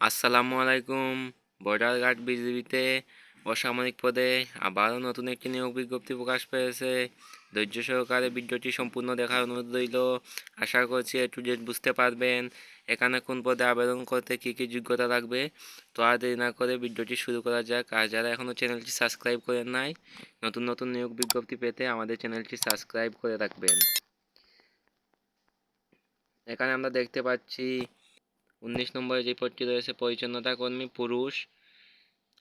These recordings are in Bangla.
আসসালামু আলাইকুম। বর্ডার গার্ড বিজিবিতে অসামরিক পদে আবারও নতুন একটি নিয়োগ বিজ্ঞপ্তি প্রকাশ পেয়েছে। ধৈর্য সহকারে ভিডিওটি সম্পূর্ণ দেখার অনুরোধ রইল। আশা করছি একটু ডেট বুঝতে পারবেন এখানে কোন পদে আবেদন করতে কী কী যোগ্যতা লাগবে। তো আর দেরি না করে ভিডিওটি শুরু করা যাক। আর যারা এখনও চ্যানেলটি সাবস্ক্রাইব করেন নাই, নতুন নতুন নিয়োগ বিজ্ঞপ্তি পেতে আমাদের চ্যানেলটি সাবস্ক্রাইব করে রাখবেন। এখানে আমরা দেখতে পাচ্ছি উনিশ নম্বরে যে পদটি রয়েছে, পরিচ্ছন্নতা কর্মী পুরুষ,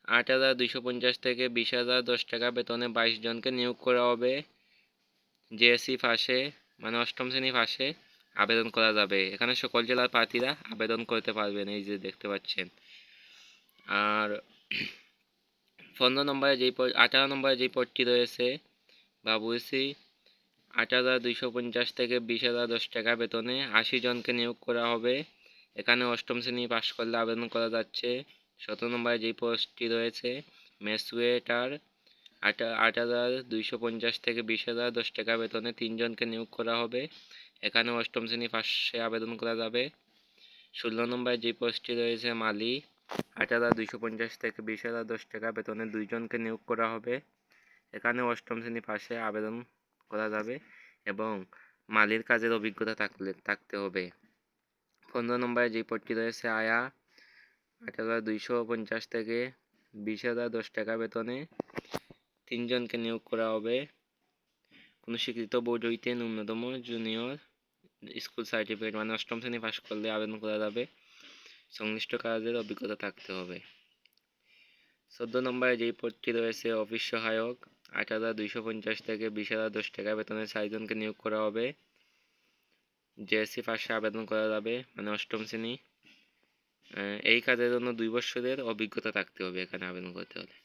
আট হাজার দুইশো পঞ্চাশ থেকে বিশ হাজার দশ টাকা বেতনে বাইশ জনকে নিয়োগ করা হবে। জেএসসি ফাঁসে মানে অষ্টম শ্রেণি ফাঁসে আবেদন করা যাবে। এখানে সকল জেলার প্রার্থীরা আবেদন করতে পারবেন, এই যে দেখতে পাচ্ছেন। আর পনেরো নম্বরে যেই আঠারো নম্বরে যেই পদটি রয়েছে বাবুসি আট হাজার দুইশো পঞ্চাশ থেকে বিশ হাজার দশ টাকা বেতনে আশি জনকে নিয়োগ করা হবে। এখানে অষ্টম শ্রেণি পাশ করলে আবেদন করা যাচ্ছে। সতেরো নম্বরে যেই পোস্টটি রয়েছে মেসওয়েটার আট আট হাজার দুইশো পঞ্চাশ থেকে বিশ হাজার দশ টাকা বেতনে তিনজনকে নিয়োগ করা হবে। এখানে অষ্টম শ্রেণি পাশে আবেদন করা যাবে। ষোলো নম্বরে যে পোস্টটি রয়েছে, মালি আট হাজার দুইশো পঞ্চাশ থেকে বিশ হাজার দশ টাকা বেতনে দুইজনকে নিয়োগ করা হবে। এখানে অষ্টম শ্রেণি পাশে আবেদন করা যাবে এবং মালির কাজের অভিজ্ঞতা থাকলে থাকতে হবে। পনেরো নম্বরে যে পদটি রয়েছে আয়া। আট হাজার দুইশো পঞ্চাশ থেকে বিশ হাজার দশ টাকা বেতনে তিনজনকে নিয়োগ করা হবে। কোনো স্বীকৃত বোর্ড হইতে ন্যূনতম জুনিয়র স্কুল সার্টিফিকেট মানে অষ্টম শ্রেণি পাশ করলে আবেদন করা যাবে। সংশ্লিষ্ট কাজের অভিজ্ঞতা থাকতে হবে। চোদ্দ নম্বরে যেই পদটি রয়েছে, অফিস সহায়ক, আট হাজার দুইশো পঞ্চাশ থেকে বিশ হাজার দশ টাকা বেতনে চারজনকে নিয়োগ করা হবে। জেএসসি পাশে আবেদন করা যাবে মানে অষ্টম শ্রেণি। এই কাজের জন্য দুই বছরের অভিজ্ঞতা থাকতে হবে এখানে আবেদন করতে হলে।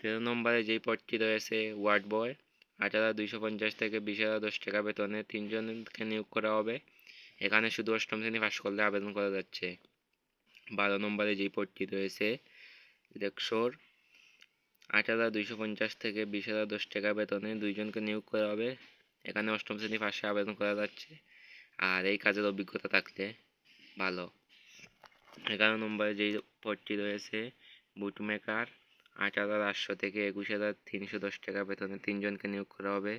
তেরো নম্বরে যেই পদটি রয়েছে, ওয়ার্ড বয়, আট হাজার দুইশো পঞ্চাশ থেকে বিশ হাজার দশ টাকা বেতনে তিনজনকে নিয়োগ করা হবে। এখানে শুধু অষ্টম শ্রেণি পাশ করলে আবেদন করা যাচ্ছে। বারো নম্বরে যেই পদটি রয়েছে, লেকশোর, আট হাজার দুইশো পঞ্চাশ থেকে বিশ হাজার দশ টাকা বেতনে দুইজনকে নিয়োগ করা হবে। এখানে অষ্টম শ্রেণি পাশে আবেদন করা যাচ্ছে। আর এই কাজের অভিজ্ঞতা থাকলে ভালো। এগারো নম্বরে যেই পদটি রয়েছে বুটমেকার আট হাজার আটশো থেকে একুশ হাজার তিনশো দশ টাকা বেতনে তিনজনকে নিয়োগ করা হবে।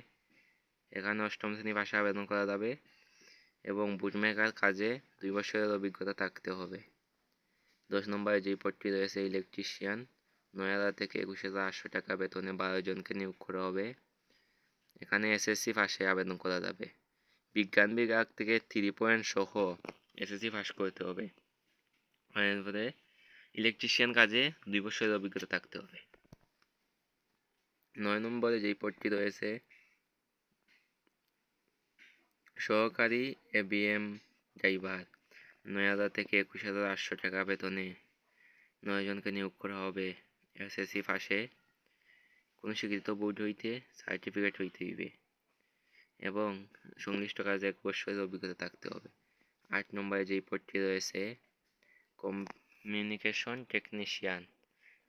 এখানে অষ্টম শ্রেণি পাশে আবেদন করা যাবে এবং বুটমেকার কাজে দুই বছরের অভিজ্ঞতা থাকতে হবে। দশ নম্বরে যেই পদটি রয়েছে ইলেকট্রিশিয়ান নয় হাজার থেকে একুশ হাজার আটশো টাকা বেতনে বারো জনকে নিয়োগ করা হবে। এখানে এসএসসি পাশে আবেদন করা যাবে। বিজ্ঞান বিভাগ থেকে থ্রি পয়েন্ট সহ এসএসসি পাস করতে হবে। এরপরে ইলেকট্রিশিয়ান কাজে দুই বছরের অভিজ্ঞতা থাকতে হবে। নয় নম্বরে যেই পদটি রয়েছে, সহকারী এবিএম ড্রাইভার নয় হাজার থেকে একুশ হাজার আটশো টাকা বেতনে নয় জনকে নিয়োগ করা হবে। এসএসসি পাশে কোনো স্বীকৃত বোর্ড হইতে সার্টিফিকেট হইতে হইবে। এবং সংশ্লিষ্ট কাজে এক বছরের অভিজ্ঞতা থাকতে হবে। আট নম্বরে যেই পদটি রয়েছে কমিউনিকেশন টেকনিশিয়ান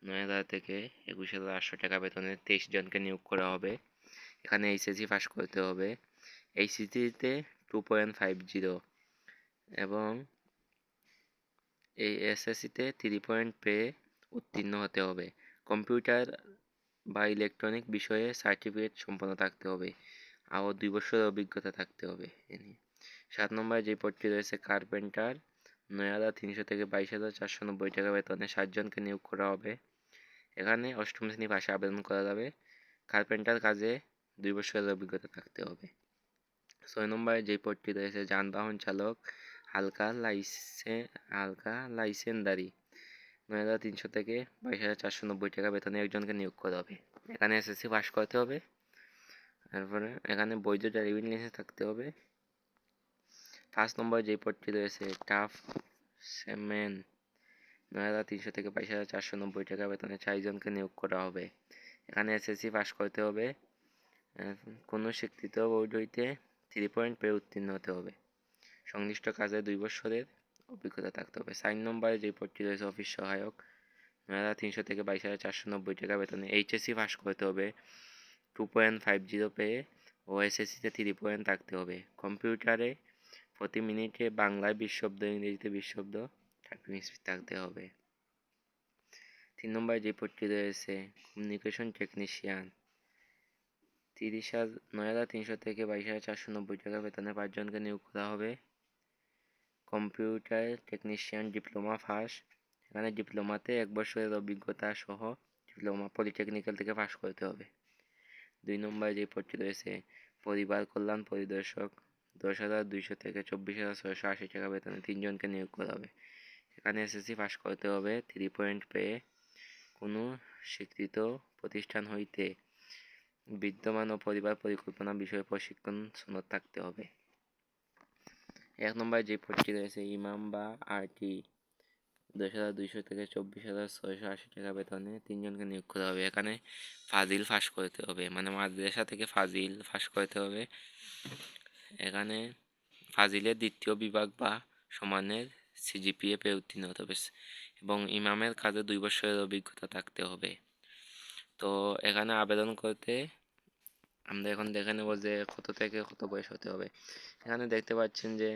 নয় হাজার থেকে একুশ হাজার আটশো টাকা বেতনে তেইশ জনকে নিয়োগ করা হবে। এখানে এইচএসসি পাস করতে হবে। এইচএসসিতে টু পয়েন্ট ফাইভ জিরো এবং এই এসএসসিতে থ্রি পয়েন্ট পেয়ে উত্তীর্ণ হতে হবে। কম্পিউটার বা ইলেকট্রনিক বিষয়ে সার্টিফিকেট সম্পন্ন থাকতে হবে। আরও দুই বছরের অভিজ্ঞতা থাকতে হবে এ নিয়ে। সাত নম্বরে যে পদটি রয়েছে কার্পেন্টার নয় হাজার তিনশো থেকে বাইশ হাজার চারশো নব্বই টাকা বেতনে ষাটজনকে নিয়োগ করা হবে। এখানে অষ্টম শ্রেণি পাশে আবেদন করা যাবে। কার্পেন্টার কাজে দুই বছরের অভিজ্ঞতা থাকতে হবে। ছয় নম্বরে যে পদটি রয়েছে যানবাহন চালক, হালকা লাইসে, হালকা লাইসেন্দারি নয় হাজার তিনশো থেকে বাইশ হাজার চারশো নব্বই টাকা বেতনে একজনকে নিয়োগ করা হবে। এখানে এসএসসি পাস করতে হবে। তারপরে এখানে বৈধ ড্রাইভিং লাইসেন্স থাকতে হবে। পাঁচ নম্বরে যে পদটি রয়েছে টাফ সেমেন নয় হাজার তিনশো থেকে বাইশ হাজার চারশো নব্বই টাকা বেতনে চারজনকে নিয়োগ করা হবে। এখানে এসএসসি পাস করতে হবে। কোনো স্বীকৃত বোর্ড হইতে থ্রি পয়েন্ট পেয়ে উত্তীর্ণ হতে হবে। সংশ্লিষ্ট কাজে দুই বছরের অভিজ্ঞতা থাকতে হবে। সাইন নম্বরে যে পদটি রয়েছে অফিস সহায়ক, নয় হাজার তিনশো থেকে বাইশ হাজার চারশো নব্বই টাকা বেতনে এইচএসসি পাস করতে হবে। টু পয়েন্ট ফাইভ জিরো পেয়ে ও থ্রি পয়েন্ট থাকতে হবে। কম্পিউটারে প্রতি মিনিটে বাংলায় বিশ ইংরেজিতে বিশ টাইপিং স্পিড থাকতে হবে। তিন নম্বরে যে রয়েছে কমিউনিকেশন টেকনিশিয়ান তিরিশ হাজার নয় হাজার তিনশো থেকে বাইশ হাজার চারশো নব্বই টাকা বেতনে পাঁচজনকে নিয়োগ করা হবে। কম্পিউটার টেকনিশিয়ান ডিপ্লোমা ফার্স্ট এখানে ডিপ্লোমাতে এক বছরের অভিজ্ঞতা সহ ডিপ্লোমা পলিটেকনিক্যাল থেকে পাশ করতে হবে। দুই নম্বরে যে পদটি রয়েছে, পরিবার কল্যাণ পরিদর্শক, দশ হাজার দুইশো থেকে চব্বিশ হাজার ছয়শো আশি টাকা বেতনে তিনজনকে নিয়োগ করা হবে। এখানে এসএসসি পাস করতে হবে। থ্রি পয়েন্ট পেয়ে কোনো স্বীকৃত প্রতিষ্ঠান হইতে বিদ্যমান ও পরিবার পরিকল্পনা বিষয়ে প্রশিক্ষণ সনদ থাকতে হবে। এক নম্বরে যে পদটি রয়েছে, ইমাম বা আরটি দশ হাজার দুইশো থেকে চব্বিশ হাজার ছয়শো আশি টাকা বেতনে তিনজনকে নিয়োগ করা হবে। এখানে ফাজিল ফাঁস করতে হবে মানে মাদ্রাসা থেকে ফাজিল ফাঁস করতে হবে। এখানে ফাজিলের দ্বিতীয় বিভাগ বা সমানের সিজিপিএ পেয়ে উত্তীর্ণ হতে হবে এবং ইমামের কাজে দুই বছরের অভিজ্ঞতা থাকতে হবে। তো এখানে আবেদন করতে আমরা এখন দেখে নেব যে কত থেকে কত বয়স হতে হবে। এখানে দেখতে পাচ্ছেন যে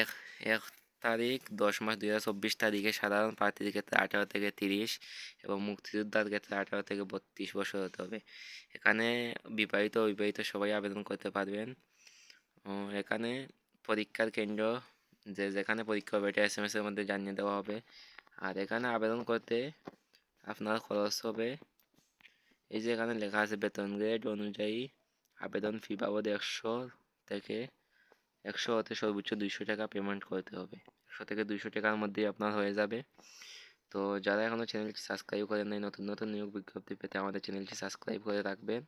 এক এক তারিখ, দশ মাস দুই হাজার চব্বিশ তারিখে সাধারণ প্রার্থীদের ক্ষেত্রে আঠারো থেকে তিরিশ এবং মুক্তিযোদ্ধার ক্ষেত্রে আঠারো থেকে বত্রিশ বছর হতে হবে। এখানে বিবাহিত অবিবাহিত সবাই আবেদন করতে পারবেন। এখানে পরীক্ষার কেন্দ্র যে যেখানে পরীক্ষা হবে এটা এস এম এসের মধ্যে জানিয়ে দেওয়া হবে। আর এখানে আবেদন করতে আপনার খরচ হবে, এই যে এখানে লেখা আছে, বেতন গ্রেড অনুযায়ী আবেদন ফি বাবদ একশো থেকে একশো হতে সর্বোচ্চ দুইশো টাকা পেমেন্ট করতে হবে। একশো থেকে দুইশো টাকার মধ্যেই আপনার হয়ে যাবে। তো যারা এখনও চ্যানেলটি সাবস্ক্রাইব করেন নাই, নতুন নতুন নিয়োগ বিজ্ঞপ্তি পেতে আমাদের চ্যানেলটি সাবস্ক্রাইব করে রাখবেন।